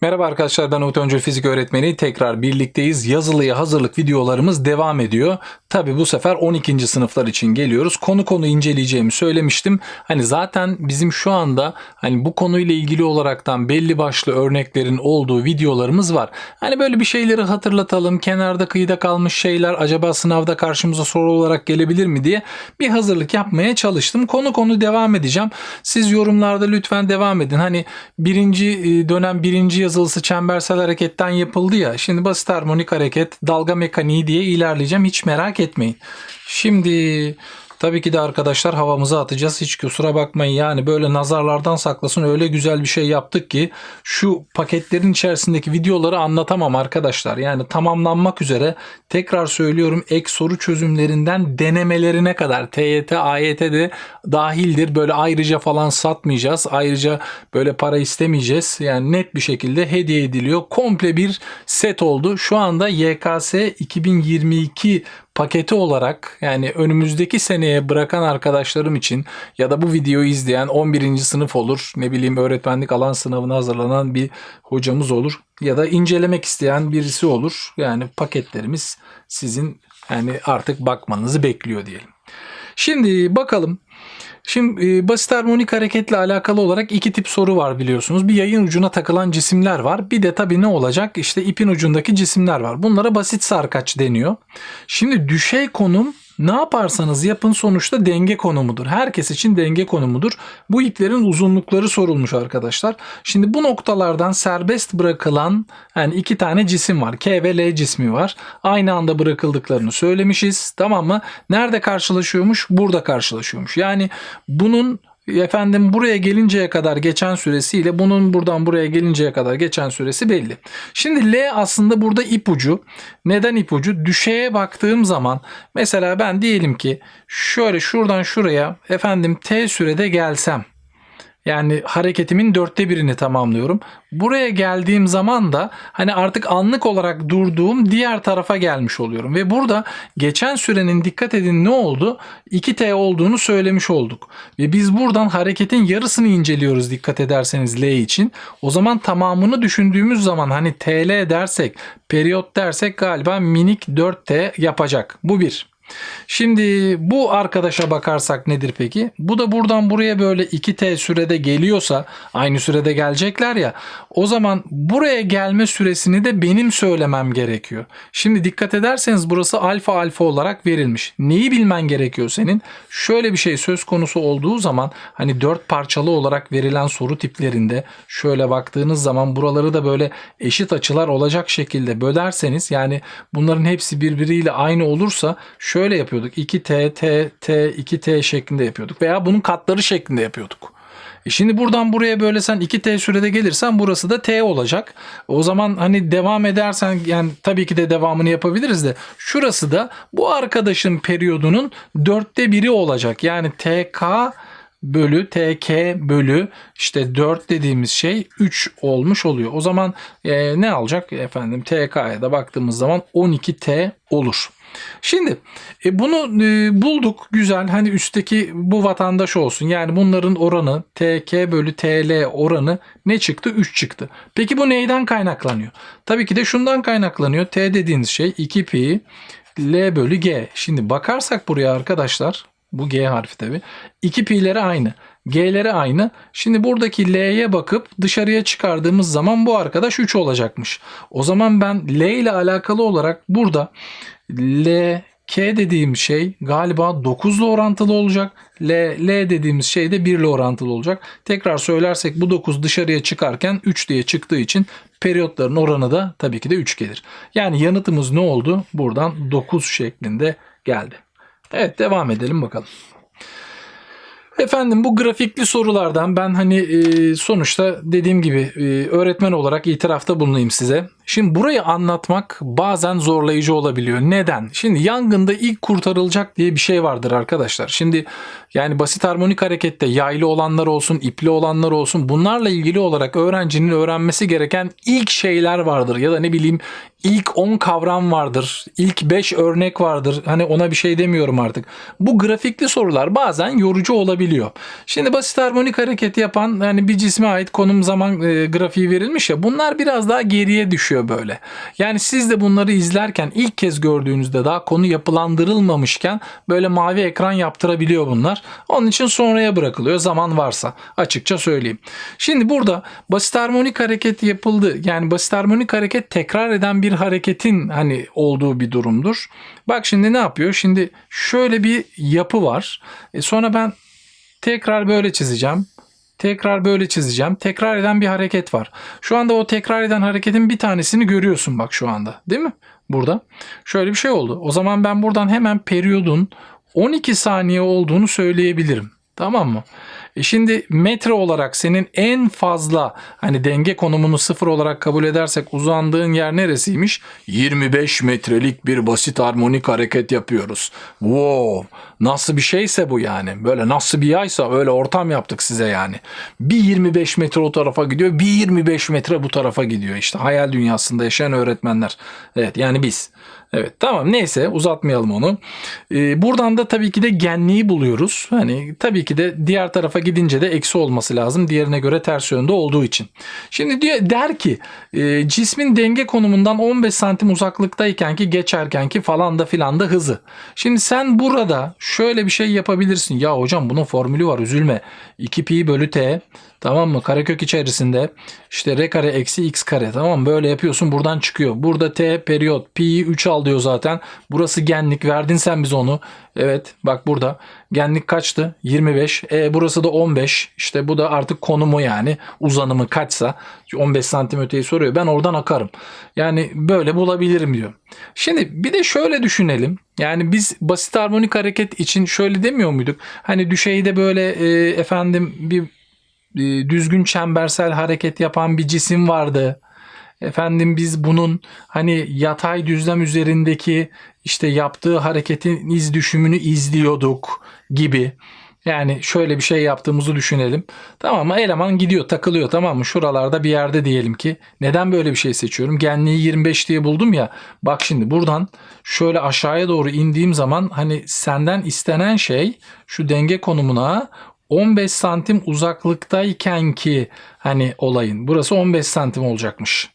Merhaba arkadaşlar ben Umut Öncül Fizik Öğretmeni. Tekrar birlikteyiz. Yazılıya hazırlık videolarımız devam ediyor. Tabi bu sefer 12. sınıflar için geliyoruz. Konu konu inceleyeceğimi söylemiştim. Hani zaten bizim şu anda hani bu konuyla ilgili olaraktan belli başlı örneklerin olduğu videolarımız var. Hani böyle bir şeyleri hatırlatalım. Kenarda kıyıda kalmış şeyler acaba sınavda karşımıza soru olarak gelebilir mi diye bir hazırlık yapmaya çalıştım. Konu konu devam edeceğim. Siz yorumlarda lütfen devam edin. Hani birinci e, dönem birinci yazılısı çembersel hareketten yapıldı ya. Şimdi basit harmonik hareket, dalga mekaniği diye ilerleyeceğim. Hiç merak etmeyin. Şimdi tabii ki de arkadaşlar havamızı atacağız. Hiç kusura bakmayın. Yani böyle nazarlardan saklasın öyle güzel bir şey yaptık ki şu paketlerin içerisindeki videoları anlatamam arkadaşlar. Yani tamamlanmak üzere tekrar söylüyorum ek soru çözümlerinden denemelerine kadar TYT, AYT de dahildir. Böyle ayrıca falan satmayacağız. Ayrıca böyle para istemeyeceğiz. Yani net bir şekilde hediye ediliyor. Komple bir set oldu. Şu anda YKS 2022 paketi olarak yani önümüzdeki seneye bırakan arkadaşlarım için ya da bu videoyu izleyen 11. sınıf olur ne bileyim öğretmenlik alan sınavına hazırlanan bir hocamız olur ya da incelemek isteyen birisi olur. Yani paketlerimiz sizin yani artık bakmanızı bekliyor diyelim. Şimdi bakalım. Şimdi e, basit harmonik hareketle alakalı olarak iki tip soru var biliyorsunuz. Bir yayın ucuna takılan cisimler var. Bir de tabii ne olacak? İşte ipin ucundaki cisimler var. Bunlara basit sarkaç deniyor. Şimdi düşey konum ne yaparsanız yapın sonuçta denge konumudur. Herkes için denge konumudur. Bu iplerin uzunlukları sorulmuş arkadaşlar. Şimdi bu noktalardan serbest bırakılan yani iki tane cisim var. K ve L cismi var. Aynı anda bırakıldıklarını söylemişiz. Tamam mı? Nerede karşılaşıyormuş? Burada karşılaşıyormuş. Yani bunun efendim buraya gelinceye kadar geçen süresiyle bunun buradan buraya gelinceye kadar geçen süresi belli. Şimdi L aslında burada ipucu. Neden ipucu? Düşeye baktığım zaman mesela ben diyelim ki şöyle şuradan şuraya efendim T sürede gelsem. Yani hareketimin dörtte birini tamamlıyorum. Buraya geldiğim zaman da hani artık anlık olarak durduğum diğer tarafa gelmiş oluyorum. Ve burada geçen sürenin dikkat edin ne oldu? 2T olduğunu söylemiş olduk. Ve biz buradan hareketin yarısını inceliyoruz dikkat ederseniz L için. O zaman tamamını düşündüğümüz zaman hani TL dersek, periyot dersek galiba minik 4T yapacak. Bu bir. Şimdi bu arkadaşa bakarsak nedir peki? Bu da buradan buraya böyle 2t sürede geliyorsa aynı sürede gelecekler ya. O zaman buraya gelme süresini de benim söylemem gerekiyor. Şimdi dikkat ederseniz burası alfa alfa olarak verilmiş. Neyi bilmen gerekiyor senin? Şöyle bir şey söz konusu olduğu zaman hani dört parçalı olarak verilen soru tiplerinde şöyle baktığınız zaman buraları da böyle eşit açılar olacak şekilde bölerseniz yani bunların hepsi birbiriyle aynı olursa şöyle yapıyorduk. 2T, T, T, 2T şeklinde yapıyorduk. Veya bunun katları şeklinde yapıyorduk. E şimdi buradan buraya böyle sen 2T sürede gelirsen burası da T olacak. O zaman hani devam edersen yani tabii ki de devamını yapabiliriz de şurası da bu arkadaşın periyodunun dörtte biri olacak. Yani TK bölü TK bölü işte 4 dediğimiz şey 3 olmuş oluyor. O zaman e, ne alacak efendim TK'ya da baktığımız zaman 12T olur. Şimdi e, bunu e, bulduk güzel hani üstteki bu vatandaş olsun yani bunların oranı TK bölü TL oranı ne çıktı 3 çıktı. Peki bu neyden kaynaklanıyor? Tabii ki de şundan kaynaklanıyor T dediğiniz şey 2 pi L bölü G. Şimdi bakarsak buraya arkadaşlar bu G harfi tabi. 2 pi'leri aynı. G'leri aynı. Şimdi buradaki L'ye bakıp dışarıya çıkardığımız zaman bu arkadaş 3 olacakmış. O zaman ben L ile alakalı olarak burada L K dediğim şey galiba 9 ile orantılı olacak. L, L dediğimiz şey de 1 ile orantılı olacak. Tekrar söylersek bu 9 dışarıya çıkarken 3 diye çıktığı için periyotların oranı da tabii ki de 3 gelir. Yani yanıtımız ne oldu? Buradan 9 şeklinde geldi. Evet devam edelim bakalım. Efendim bu grafikli sorulardan ben hani e, sonuçta dediğim gibi e, öğretmen olarak itirafta bulunayım size. Şimdi burayı anlatmak bazen zorlayıcı olabiliyor. Neden? Şimdi yangında ilk kurtarılacak diye bir şey vardır arkadaşlar. Şimdi yani basit harmonik harekette yaylı olanlar olsun, ipli olanlar olsun bunlarla ilgili olarak öğrencinin öğrenmesi gereken ilk şeyler vardır. Ya da ne bileyim ilk 10 kavram vardır. ilk 5 örnek vardır. Hani ona bir şey demiyorum artık. Bu grafikli sorular bazen yorucu olabiliyor. Şimdi basit harmonik hareketi yapan yani bir cisme ait konum zaman e, grafiği verilmiş ya bunlar biraz daha geriye düşüyor böyle. Yani siz de bunları izlerken ilk kez gördüğünüzde daha konu yapılandırılmamışken böyle mavi ekran yaptırabiliyor bunlar. Onun için sonraya bırakılıyor zaman varsa açıkça söyleyeyim. Şimdi burada basit harmonik hareket yapıldı. Yani basit harmonik hareket tekrar eden bir hareketin hani olduğu bir durumdur. Bak şimdi ne yapıyor? Şimdi şöyle bir yapı var. E sonra ben tekrar böyle çizeceğim. Tekrar böyle çizeceğim. Tekrar eden bir hareket var. Şu anda o tekrar eden hareketin bir tanesini görüyorsun bak şu anda. Değil mi? Burada. Şöyle bir şey oldu. O zaman ben buradan hemen periyodun 12 saniye olduğunu söyleyebilirim. Tamam mı? E şimdi metre olarak senin en fazla hani denge konumunu sıfır olarak kabul edersek uzandığın yer neresiymiş? 25 metrelik bir basit harmonik hareket yapıyoruz. Wow! Nasıl bir şeyse bu yani. Böyle nasıl bir yaysa öyle ortam yaptık size yani. Bir 25 metre o tarafa gidiyor, bir 25 metre bu tarafa gidiyor. İşte hayal dünyasında yaşayan öğretmenler. Evet yani biz. Evet tamam neyse uzatmayalım onu. Ee, buradan da tabii ki de genliği buluyoruz. Hani tabii ki de diğer tarafa gidince de eksi olması lazım. Diğerine göre ters yönde olduğu için. Şimdi diyor, der ki e, cismin denge konumundan 15 santim uzaklıktayken ki geçerken ki falan da filan da hızı. Şimdi sen burada şöyle bir şey yapabilirsin. Ya hocam bunun formülü var üzülme. 2 pi bölü t Tamam mı? Karekök içerisinde işte r kare eksi x kare tamam mı? Böyle yapıyorsun buradan çıkıyor. Burada t periyot pi'yi 3 al diyor zaten. Burası genlik verdin sen biz onu. Evet bak burada genlik kaçtı? 25. E burası da 15. İşte bu da artık konumu yani uzanımı kaçsa 15 santim öteyi soruyor. Ben oradan akarım. Yani böyle bulabilirim diyor. Şimdi bir de şöyle düşünelim. Yani biz basit harmonik hareket için şöyle demiyor muyduk? Hani düşeyde böyle e, efendim bir düzgün çembersel hareket yapan bir cisim vardı. Efendim biz bunun hani yatay düzlem üzerindeki işte yaptığı hareketin iz düşümünü izliyorduk gibi. Yani şöyle bir şey yaptığımızı düşünelim. Tamam mı? Eleman gidiyor takılıyor tamam mı? Şuralarda bir yerde diyelim ki. Neden böyle bir şey seçiyorum? Genliği 25 diye buldum ya. Bak şimdi buradan şöyle aşağıya doğru indiğim zaman hani senden istenen şey şu denge konumuna 15 santim uzaklıktayken ki hani olayın. Burası 15 santim olacakmış.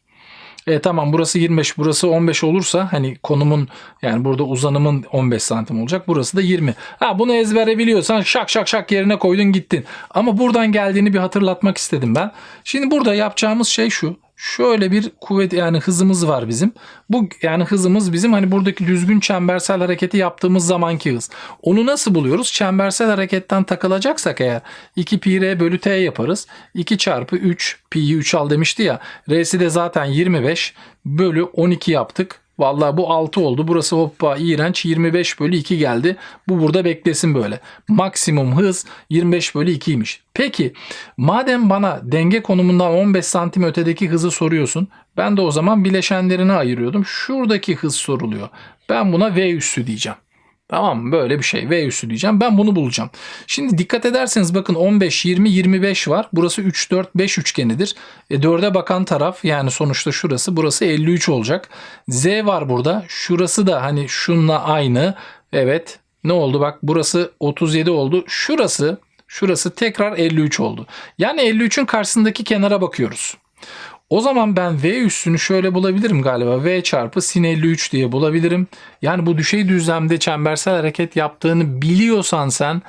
E tamam burası 25 burası 15 olursa hani konumun yani burada uzanımın 15 santim olacak burası da 20. Ha bunu ezbere biliyorsan şak şak şak yerine koydun gittin. Ama buradan geldiğini bir hatırlatmak istedim ben. Şimdi burada yapacağımız şey şu şöyle bir kuvvet yani hızımız var bizim. Bu yani hızımız bizim hani buradaki düzgün çembersel hareketi yaptığımız zamanki hız. Onu nasıl buluyoruz? Çembersel hareketten takılacaksak eğer 2 pi r bölü t yaparız. 2 çarpı 3 pi'yi 3 al demişti ya. R'si de zaten 25 bölü 12 yaptık. Vallahi bu 6 oldu. Burası hoppa iğrenç 25 bölü 2 geldi. Bu burada beklesin böyle. Maksimum hız 25 bölü 2'ymiş. Peki madem bana denge konumundan 15 santim ötedeki hızı soruyorsun. Ben de o zaman bileşenlerini ayırıyordum. Şuradaki hız soruluyor. Ben buna V üssü diyeceğim. Tamam mı? Böyle bir şey. V üssü diyeceğim. Ben bunu bulacağım. Şimdi dikkat ederseniz bakın 15, 20, 25 var. Burası 3, 4, 5 üçgenidir. E 4'e bakan taraf yani sonuçta şurası. Burası 53 olacak. Z var burada. Şurası da hani şunla aynı. Evet. Ne oldu? Bak burası 37 oldu. Şurası Şurası tekrar 53 oldu. Yani 53'ün karşısındaki kenara bakıyoruz. O zaman ben V üstünü şöyle bulabilirim galiba. V çarpı sin 53 diye bulabilirim. Yani bu düşey düzlemde çembersel hareket yaptığını biliyorsan sen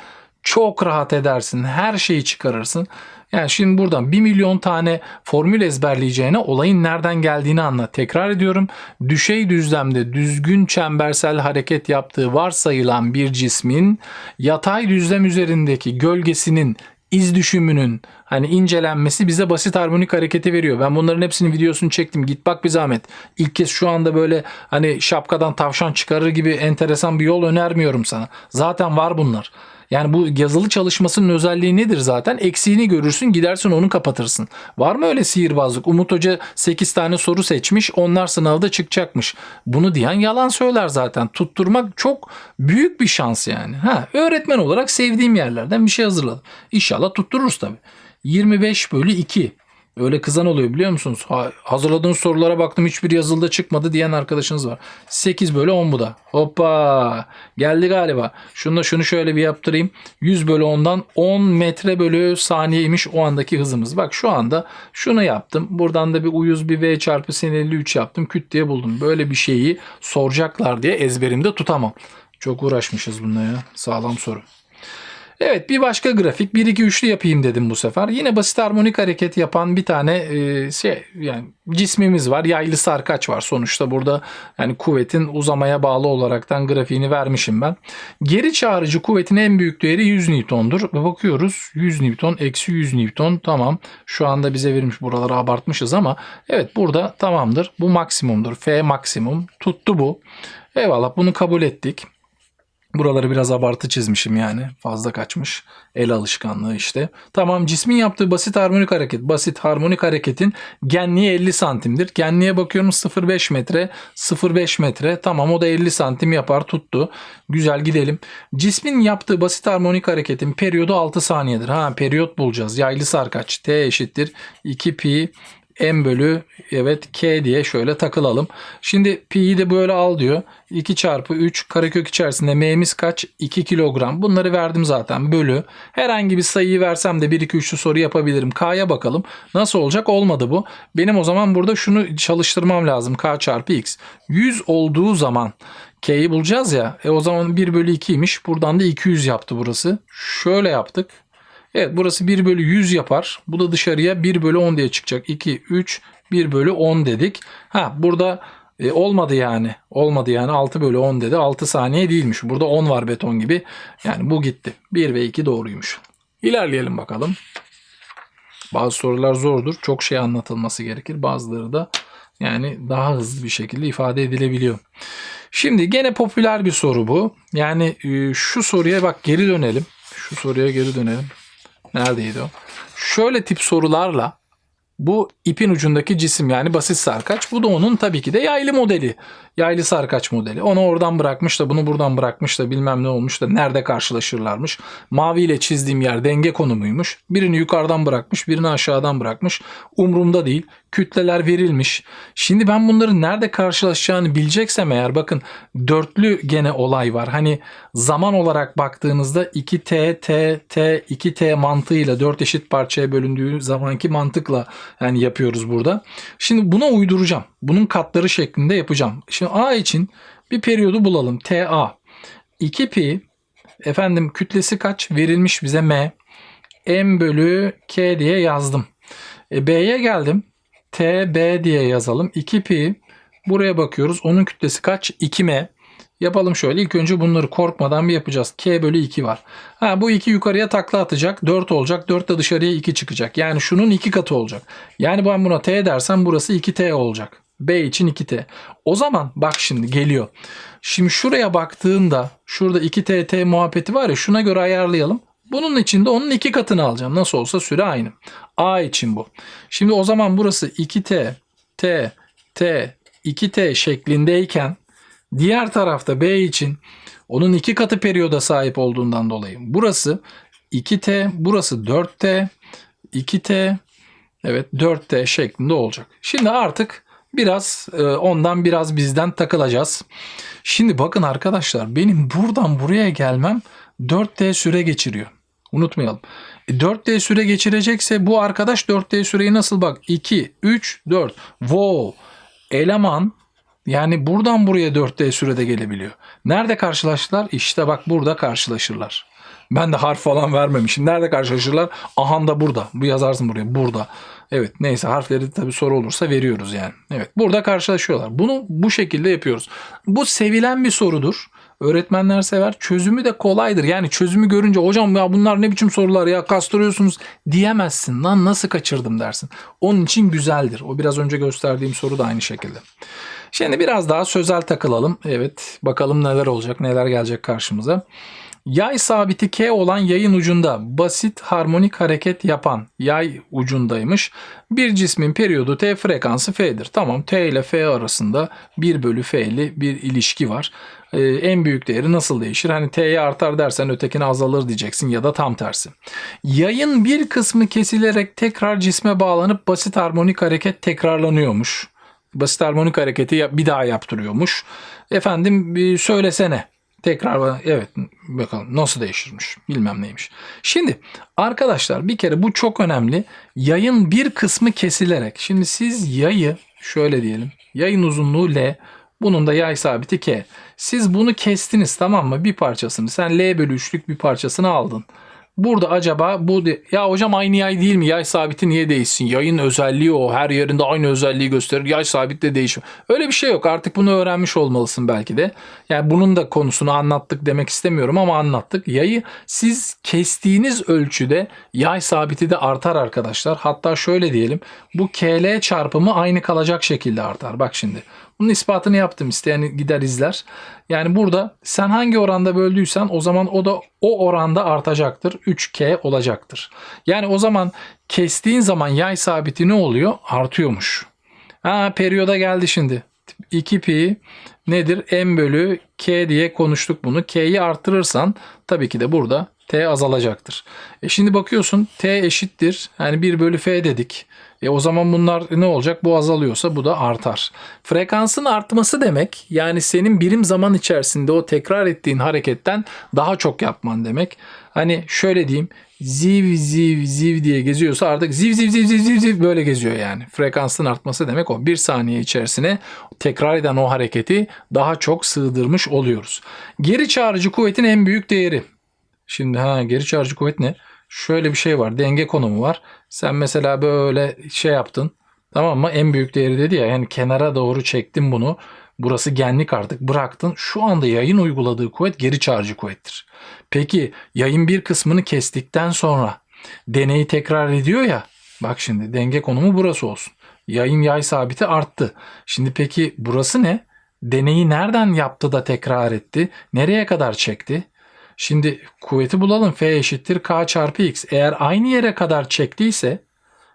çok rahat edersin. Her şeyi çıkarırsın. Yani şimdi buradan 1 milyon tane formül ezberleyeceğine olayın nereden geldiğini anla. Tekrar ediyorum. Düşey düzlemde düzgün çembersel hareket yaptığı varsayılan bir cismin yatay düzlem üzerindeki gölgesinin iz düşümünün hani incelenmesi bize basit harmonik hareketi veriyor. Ben bunların hepsinin videosunu çektim. Git bak bir zahmet. İlk kez şu anda böyle hani şapkadan tavşan çıkarır gibi enteresan bir yol önermiyorum sana. Zaten var bunlar. Yani bu yazılı çalışmasının özelliği nedir zaten? Eksiğini görürsün gidersin onu kapatırsın. Var mı öyle sihirbazlık? Umut Hoca 8 tane soru seçmiş onlar sınavda çıkacakmış. Bunu diyen yalan söyler zaten. Tutturmak çok büyük bir şans yani. Ha, öğretmen olarak sevdiğim yerlerden bir şey hazırladım. İnşallah tuttururuz tabii. 25 bölü 2. Öyle kızan oluyor biliyor musunuz? Ha, hazırladığınız sorulara baktım hiçbir yazılıda çıkmadı diyen arkadaşınız var. 8 bölü 10 bu da. Hoppa geldi galiba. Şunu da şunu şöyle bir yaptırayım. 100 bölü 10'dan 10 metre bölü saniyeymiş o andaki hızımız. Bak şu anda şunu yaptım. Buradan da bir uyuz bir V çarpı sin 53 yaptım. Küt diye buldum. Böyle bir şeyi soracaklar diye ezberimde tutamam. Çok uğraşmışız bununla ya. Sağlam soru. Evet bir başka grafik 1 2 3'lü yapayım dedim bu sefer. Yine basit harmonik hareket yapan bir tane e, şey yani cismimiz var. Yaylı sarkaç var. Sonuçta burada yani kuvvetin uzamaya bağlı olaraktan grafiğini vermişim ben. Geri çağrıcı kuvvetin en büyük değeri 100 Newton'dur. Bakıyoruz 100 Newton eksi 100 Newton tamam. Şu anda bize verilmiş buraları abartmışız ama evet burada tamamdır. Bu maksimumdur. F maksimum tuttu bu. Eyvallah bunu kabul ettik. Buraları biraz abartı çizmişim yani. Fazla kaçmış. El alışkanlığı işte. Tamam cismin yaptığı basit harmonik hareket. Basit harmonik hareketin genliği 50 santimdir. Genliğe bakıyorum 0,5 metre. 0,5 metre. Tamam o da 50 santim yapar tuttu. Güzel gidelim. Cismin yaptığı basit harmonik hareketin periyodu 6 saniyedir. Ha periyot bulacağız. Yaylı sarkaç. T eşittir 2 pi m bölü evet k diye şöyle takılalım. Şimdi pi'yi de böyle al diyor. 2 çarpı 3 karekök içerisinde m'miz kaç? 2 kilogram. Bunları verdim zaten bölü. Herhangi bir sayıyı versem de 1 2 3'lü soru yapabilirim. K'ya bakalım. Nasıl olacak? Olmadı bu. Benim o zaman burada şunu çalıştırmam lazım. K çarpı x. 100 olduğu zaman K'yi bulacağız ya. E o zaman 1 bölü 2'ymiş. Buradan da 200 yaptı burası. Şöyle yaptık. Evet burası 1 bölü 100 yapar. Bu da dışarıya 1 bölü 10 diye çıkacak. 2, 3, 1 bölü 10 dedik. Ha burada e, olmadı yani. Olmadı yani 6 bölü 10 dedi. 6 saniye değilmiş. Burada 10 var beton gibi. Yani bu gitti. 1 ve 2 doğruymuş. İlerleyelim bakalım. Bazı sorular zordur. Çok şey anlatılması gerekir. Bazıları da yani daha hızlı bir şekilde ifade edilebiliyor. Şimdi gene popüler bir soru bu. Yani e, şu soruya bak geri dönelim. Şu soruya geri dönelim. Neredeydi o? Şöyle tip sorularla bu ipin ucundaki cisim yani basit sarkaç. Bu da onun tabii ki de yaylı modeli. Yaylı sarkaç modeli. Onu oradan bırakmış da bunu buradan bırakmış da bilmem ne olmuş da nerede karşılaşırlarmış. Maviyle çizdiğim yer denge konumuymuş. Birini yukarıdan bırakmış birini aşağıdan bırakmış. Umrumda değil. Kütleler verilmiş. Şimdi ben bunların nerede karşılaşacağını bileceksem eğer bakın dörtlü gene olay var. Hani zaman olarak baktığınızda 2t, t, t, 2t mantığıyla 4 eşit parçaya bölündüğü zamanki mantıkla yani yapıyoruz burada. Şimdi buna uyduracağım. Bunun katları şeklinde yapacağım. Şimdi a için bir periyodu bulalım. ta. 2pi efendim kütlesi kaç? Verilmiş bize m. m bölü k diye yazdım. E, b'ye geldim. TB diye yazalım. 2pi buraya bakıyoruz. Onun kütlesi kaç? 2m. Yapalım şöyle. İlk önce bunları korkmadan bir yapacağız. K bölü 2 var. Ha, bu 2 yukarıya takla atacak. 4 olacak. 4 de dışarıya 2 çıkacak. Yani şunun 2 katı olacak. Yani ben buna T dersem burası 2T olacak. B için 2T. O zaman bak şimdi geliyor. Şimdi şuraya baktığında şurada 2T T muhabbeti var ya şuna göre ayarlayalım. Bunun için de onun iki katını alacağım. Nasıl olsa süre aynı. A için bu. Şimdi o zaman burası 2T, T, T, 2T şeklindeyken diğer tarafta B için onun iki katı periyoda sahip olduğundan dolayı burası 2T, burası 4T, 2T, evet 4T şeklinde olacak. Şimdi artık biraz e, ondan biraz bizden takılacağız. Şimdi bakın arkadaşlar benim buradan buraya gelmem 4D süre geçiriyor. Unutmayalım. E, 4D süre geçirecekse bu arkadaş 4D süreyi nasıl bak 2, 3, 4. Wow. Eleman yani buradan buraya 4D sürede gelebiliyor. Nerede karşılaştılar? İşte bak burada karşılaşırlar. Ben de harf falan vermemişim. Nerede karşılaşırlar? Ahan da burada. Bu yazarsın buraya. Burada. Evet neyse harfleri tabii soru olursa veriyoruz yani. Evet burada karşılaşıyorlar. Bunu bu şekilde yapıyoruz. Bu sevilen bir sorudur. Öğretmenler sever. Çözümü de kolaydır. Yani çözümü görünce hocam ya bunlar ne biçim sorular ya kastırıyorsunuz diyemezsin. Lan nasıl kaçırdım dersin. Onun için güzeldir. O biraz önce gösterdiğim soru da aynı şekilde. Şimdi biraz daha sözel takılalım. Evet bakalım neler olacak neler gelecek karşımıza. Yay sabiti K olan yayın ucunda basit harmonik hareket yapan yay ucundaymış. Bir cismin periyodu T frekansı F'dir. Tamam T ile F arasında 1 bölü F'li bir ilişki var. Ee, en büyük değeri nasıl değişir? Hani T'ye artar dersen ötekine azalır diyeceksin ya da tam tersi. Yayın bir kısmı kesilerek tekrar cisme bağlanıp basit harmonik hareket tekrarlanıyormuş. Basit harmonik hareketi bir daha yaptırıyormuş. Efendim söylesene. Tekrar evet bakalım nasıl değişirmiş bilmem neymiş. Şimdi arkadaşlar bir kere bu çok önemli. Yayın bir kısmı kesilerek. Şimdi siz yayı şöyle diyelim. Yayın uzunluğu L. Bunun da yay sabiti K. Siz bunu kestiniz tamam mı? Bir parçasını. Sen L bölü 3'lük bir parçasını aldın. Burada acaba bu ya hocam aynı yay değil mi? Yay sabiti niye değişsin? Yayın özelliği o. Her yerinde aynı özelliği gösterir. Yay sabit de değişiyor. Öyle bir şey yok. Artık bunu öğrenmiş olmalısın belki de. Yani bunun da konusunu anlattık demek istemiyorum ama anlattık. Yayı siz kestiğiniz ölçüde yay sabiti de artar arkadaşlar. Hatta şöyle diyelim. Bu KL çarpımı aynı kalacak şekilde artar. Bak şimdi. Bunun ispatını yaptım. İsteyen gider izler. Yani burada sen hangi oranda böldüysen o zaman o da o oranda artacaktır. 3K olacaktır. Yani o zaman kestiğin zaman yay sabiti ne oluyor? Artıyormuş. Ha periyoda geldi şimdi. 2 pi nedir? M bölü K diye konuştuk bunu. K'yi arttırırsan tabii ki de burada T azalacaktır. E şimdi bakıyorsun T eşittir. Yani 1 bölü F dedik. E o zaman bunlar ne olacak? Bu azalıyorsa bu da artar. Frekansın artması demek yani senin birim zaman içerisinde o tekrar ettiğin hareketten daha çok yapman demek. Hani şöyle diyeyim ziv ziv ziv diye geziyorsa artık ziv ziv ziv ziv ziv, ziv böyle geziyor yani. Frekansın artması demek o. Bir saniye içerisine tekrar eden o hareketi daha çok sığdırmış oluyoruz. Geri çağrıcı kuvvetin en büyük değeri. Şimdi ha geri çağrıcı kuvvet ne? Şöyle bir şey var. Denge konumu var. Sen mesela böyle şey yaptın. Tamam mı? En büyük değeri dedi ya. Yani kenara doğru çektin bunu. Burası genlik artık bıraktın. Şu anda yayın uyguladığı kuvvet geri çağrıcı kuvvettir. Peki yayın bir kısmını kestikten sonra deneyi tekrar ediyor ya. Bak şimdi denge konumu burası olsun. Yayın yay sabiti arttı. Şimdi peki burası ne? Deneyi nereden yaptı da tekrar etti? Nereye kadar çekti? Şimdi kuvveti bulalım. F eşittir K çarpı X. Eğer aynı yere kadar çektiyse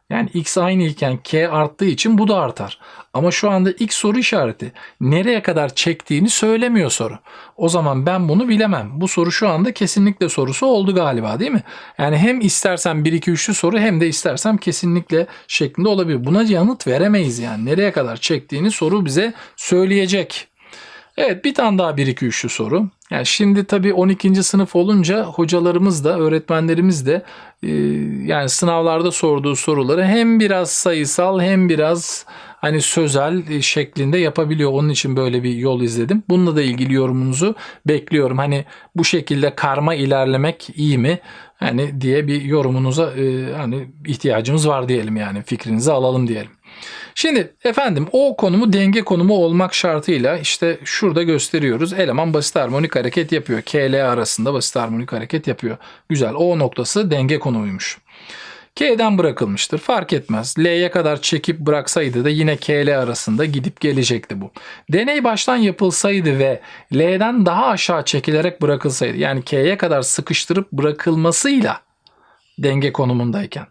yani X aynı iken K arttığı için bu da artar. Ama şu anda X soru işareti. Nereye kadar çektiğini söylemiyor soru. O zaman ben bunu bilemem. Bu soru şu anda kesinlikle sorusu oldu galiba değil mi? Yani hem istersen 1 2 3'lü soru hem de istersem kesinlikle şeklinde olabilir. Buna yanıt veremeyiz yani. Nereye kadar çektiğini soru bize söyleyecek. Evet bir tane daha 1-2-3'lü soru. Yani şimdi tabii 12. sınıf olunca hocalarımız da öğretmenlerimiz de e, yani sınavlarda sorduğu soruları hem biraz sayısal hem biraz hani sözel şeklinde yapabiliyor. Onun için böyle bir yol izledim. Bununla da ilgili yorumunuzu bekliyorum. Hani bu şekilde karma ilerlemek iyi mi? Hani diye bir yorumunuza e, hani ihtiyacımız var diyelim yani fikrinizi alalım diyelim. Şimdi efendim o konumu denge konumu olmak şartıyla işte şurada gösteriyoruz. Eleman basit harmonik hareket yapıyor. K L arasında basit harmonik hareket yapıyor. Güzel. O noktası denge konumuymuş. K'den bırakılmıştır. Fark etmez. L'ye kadar çekip bıraksaydı da yine K L arasında gidip gelecekti bu. Deney baştan yapılsaydı ve L'den daha aşağı çekilerek bırakılsaydı yani K'ye kadar sıkıştırıp bırakılmasıyla denge konumundayken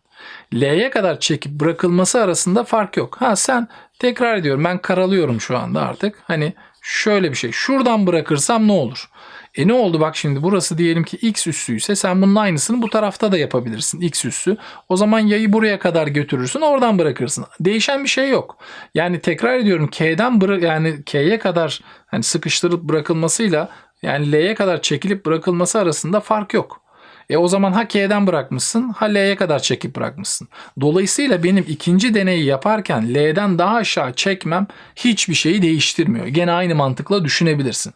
L'ye kadar çekip bırakılması arasında fark yok. Ha sen tekrar ediyorum ben karalıyorum şu anda artık. Hani şöyle bir şey. Şuradan bırakırsam ne olur? E ne oldu bak şimdi burası diyelim ki x üssüyse sen bunun aynısını bu tarafta da yapabilirsin x üssü. O zaman yayı buraya kadar götürürsün oradan bırakırsın. Değişen bir şey yok. Yani tekrar ediyorum K'den bırak yani K'ye kadar hani sıkıştırıp bırakılmasıyla yani L'ye kadar çekilip bırakılması arasında fark yok. E o zaman ha K'den bırakmışsın ha L'ye kadar çekip bırakmışsın. Dolayısıyla benim ikinci deneyi yaparken L'den daha aşağı çekmem hiçbir şeyi değiştirmiyor. Gene aynı mantıkla düşünebilirsin.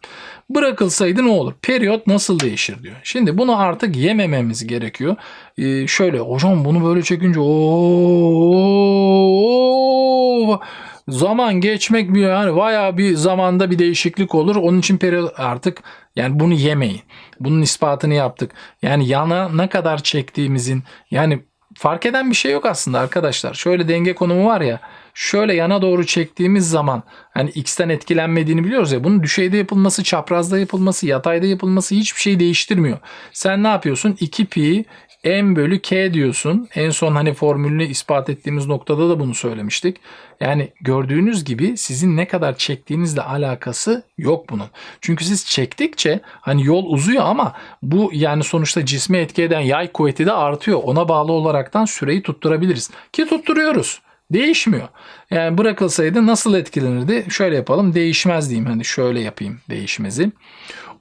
Bırakılsaydı ne olur? Periyot nasıl değişir diyor. Şimdi bunu artık yemememiz gerekiyor. Ee, şöyle hocam bunu böyle çekince ooo zaman geçmek bir yani bayağı bir zamanda bir değişiklik olur. Onun için periyot artık yani bunu yemeyin. Bunun ispatını yaptık. Yani yana ne kadar çektiğimizin yani fark eden bir şey yok aslında arkadaşlar. Şöyle denge konumu var ya. şöyle yana doğru çektiğimiz zaman hani x'ten etkilenmediğini biliyoruz ya bunun düşeyde yapılması, çaprazda yapılması, yatayda yapılması hiçbir şey değiştirmiyor. Sen ne yapıyorsun? 2 pi m bölü k diyorsun. En son hani formülünü ispat ettiğimiz noktada da bunu söylemiştik. Yani gördüğünüz gibi sizin ne kadar çektiğinizle alakası yok bunun. Çünkü siz çektikçe hani yol uzuyor ama bu yani sonuçta cisme etki eden yay kuvveti de artıyor. Ona bağlı olaraktan süreyi tutturabiliriz. Ki tutturuyoruz. Değişmiyor. Yani bırakılsaydı nasıl etkilenirdi? Şöyle yapalım. Değişmez diyeyim. Hani şöyle yapayım değişmezi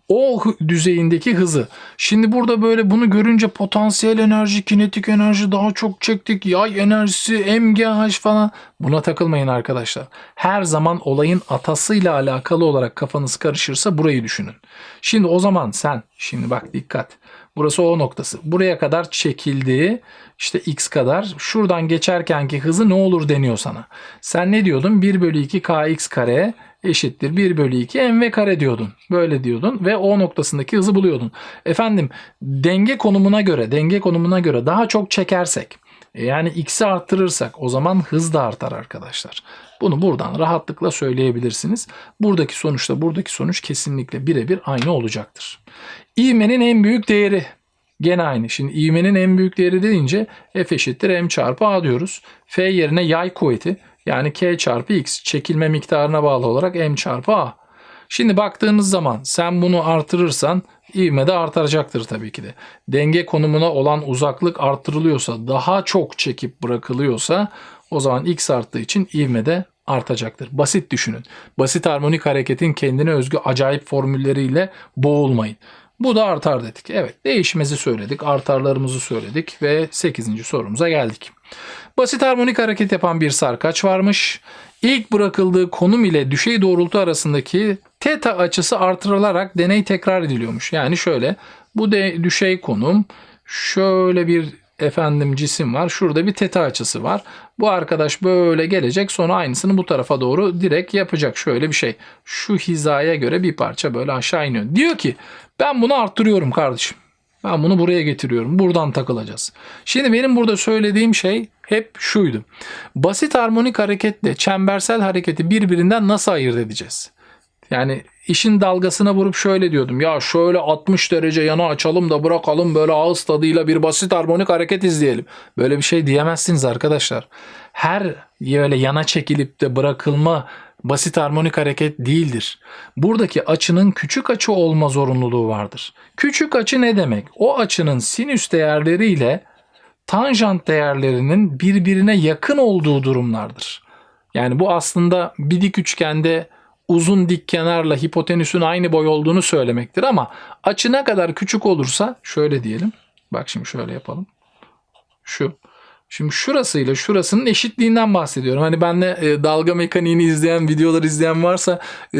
o düzeyindeki hızı. Şimdi burada böyle bunu görünce potansiyel enerji, kinetik enerji daha çok çektik. Yay enerjisi, MGH falan. Buna takılmayın arkadaşlar. Her zaman olayın atasıyla alakalı olarak kafanız karışırsa burayı düşünün. Şimdi o zaman sen, şimdi bak dikkat. Burası o noktası. Buraya kadar çekildi. İşte x kadar. Şuradan geçerkenki hızı ne olur deniyor sana. Sen ne diyordun? 1 bölü 2 kx kare eşittir 1 bölü 2 mv kare diyordun. Böyle diyordun ve o noktasındaki hızı buluyordun. Efendim denge konumuna göre denge konumuna göre daha çok çekersek e, yani x'i arttırırsak o zaman hız da artar arkadaşlar. Bunu buradan rahatlıkla söyleyebilirsiniz. Buradaki sonuçta buradaki sonuç kesinlikle birebir aynı olacaktır. İğmenin en büyük değeri Gene aynı. Şimdi ivmenin en büyük değeri deyince F eşittir M çarpı A diyoruz. F yerine yay kuvveti yani K çarpı X çekilme miktarına bağlı olarak M çarpı A. Şimdi baktığımız zaman sen bunu artırırsan ivme de artacaktır tabii ki de. Denge konumuna olan uzaklık arttırılıyorsa daha çok çekip bırakılıyorsa o zaman X arttığı için ivme de artacaktır. Basit düşünün. Basit harmonik hareketin kendine özgü acayip formülleriyle boğulmayın. Bu da artar dedik. Evet değişmezi söyledik. Artarlarımızı söyledik ve 8. sorumuza geldik. Basit harmonik hareket yapan bir sarkaç varmış. İlk bırakıldığı konum ile düşey doğrultu arasındaki teta açısı artırılarak deney tekrar ediliyormuş. Yani şöyle bu de düşey konum şöyle bir efendim cisim var. Şurada bir teta açısı var. Bu arkadaş böyle gelecek sonra aynısını bu tarafa doğru direkt yapacak. Şöyle bir şey. Şu hizaya göre bir parça böyle aşağı iniyor. Diyor ki ben bunu arttırıyorum kardeşim. Ben bunu buraya getiriyorum. Buradan takılacağız. Şimdi benim burada söylediğim şey hep şuydu. Basit harmonik hareketle çembersel hareketi birbirinden nasıl ayırt edeceğiz? Yani işin dalgasına vurup şöyle diyordum. Ya şöyle 60 derece yana açalım da bırakalım böyle ağız tadıyla bir basit harmonik hareket izleyelim. Böyle bir şey diyemezsiniz arkadaşlar. Her böyle yana çekilip de bırakılma basit harmonik hareket değildir. Buradaki açının küçük açı olma zorunluluğu vardır. Küçük açı ne demek? O açının sinüs değerleriyle tanjant değerlerinin birbirine yakın olduğu durumlardır. Yani bu aslında bir dik üçgende uzun dik kenarla hipotenüsün aynı boy olduğunu söylemektir ama açı ne kadar küçük olursa şöyle diyelim. Bak şimdi şöyle yapalım. Şu. Şimdi şurasıyla şurasının eşitliğinden bahsediyorum. Hani benle e, dalga mekaniğini izleyen, videolar izleyen varsa e,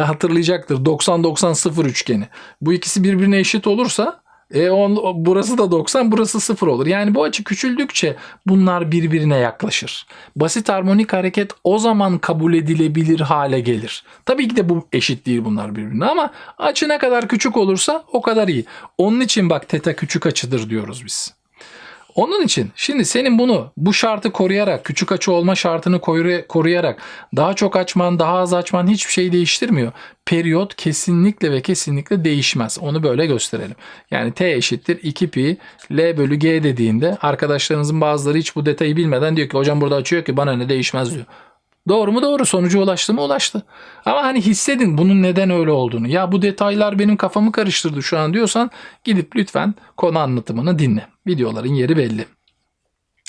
hatırlayacaktır. 90-90-0 üçgeni. Bu ikisi birbirine eşit olursa e, on, burası da 90, burası 0 olur. Yani bu açı küçüldükçe bunlar birbirine yaklaşır. Basit harmonik hareket o zaman kabul edilebilir hale gelir. Tabii ki de bu eşit değil bunlar birbirine ama açı ne kadar küçük olursa o kadar iyi. Onun için bak teta küçük açıdır diyoruz biz. Onun için şimdi senin bunu bu şartı koruyarak, küçük açı olma şartını koru- koruyarak daha çok açman, daha az açman hiçbir şey değiştirmiyor. Periyot kesinlikle ve kesinlikle değişmez. Onu böyle gösterelim. Yani t eşittir 2 pi l bölü g dediğinde arkadaşlarınızın bazıları hiç bu detayı bilmeden diyor ki hocam burada açıyor ki bana ne değişmez diyor. Doğru mu doğru sonuca ulaştı mı ulaştı. Ama hani hissedin bunun neden öyle olduğunu. Ya bu detaylar benim kafamı karıştırdı şu an diyorsan gidip lütfen konu anlatımını dinle. Videoların yeri belli.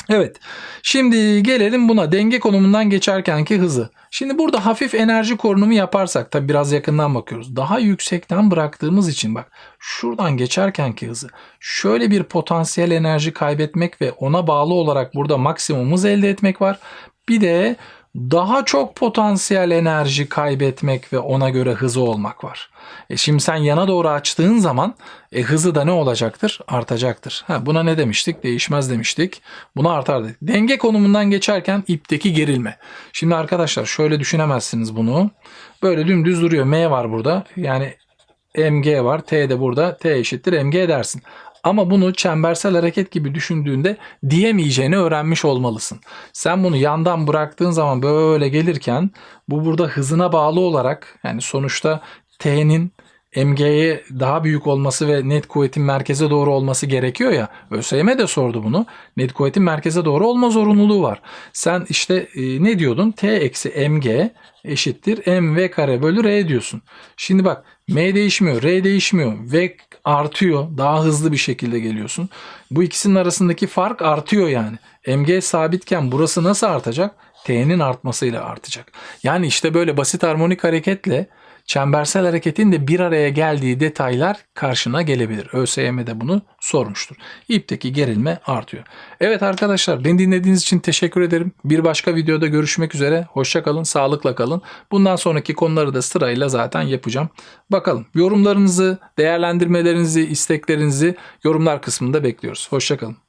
Evet. Şimdi gelelim buna denge konumundan geçerkenki hızı. Şimdi burada hafif enerji korunumu yaparsak tabi biraz yakından bakıyoruz. Daha yüksekten bıraktığımız için bak şuradan geçerkenki hızı şöyle bir potansiyel enerji kaybetmek ve ona bağlı olarak burada maksimum elde etmek var. Bir de daha çok potansiyel enerji kaybetmek ve ona göre hızı olmak var. E şimdi sen yana doğru açtığın zaman e, hızı da ne olacaktır? Artacaktır. Ha, buna ne demiştik? Değişmez demiştik. Buna artar dedik. Denge konumundan geçerken ipteki gerilme. Şimdi arkadaşlar şöyle düşünemezsiniz bunu. Böyle dümdüz duruyor. M var burada. Yani mg var. T de burada. T eşittir mg dersin. Ama bunu çembersel hareket gibi düşündüğünde diyemeyeceğini öğrenmiş olmalısın. Sen bunu yandan bıraktığın zaman böyle gelirken bu burada hızına bağlı olarak yani sonuçta T'nin MG'ye daha büyük olması ve net kuvvetin merkeze doğru olması gerekiyor ya. ÖSYM de sordu bunu. Net kuvvetin merkeze doğru olma zorunluluğu var. Sen işte e, ne diyordun? T eksi MG eşittir MV kare bölü R diyorsun. Şimdi bak M değişmiyor, R değişmiyor. V artıyor. Daha hızlı bir şekilde geliyorsun. Bu ikisinin arasındaki fark artıyor yani. MG sabitken burası nasıl artacak? T'nin artmasıyla artacak. Yani işte böyle basit harmonik hareketle çembersel hareketin de bir araya geldiği detaylar karşına gelebilir. ÖSYM de bunu sormuştur. İpteki gerilme artıyor. Evet arkadaşlar beni dinlediğiniz için teşekkür ederim. Bir başka videoda görüşmek üzere. Hoşça kalın, sağlıkla kalın. Bundan sonraki konuları da sırayla zaten yapacağım. Bakalım yorumlarınızı, değerlendirmelerinizi, isteklerinizi yorumlar kısmında bekliyoruz. Hoşça kalın.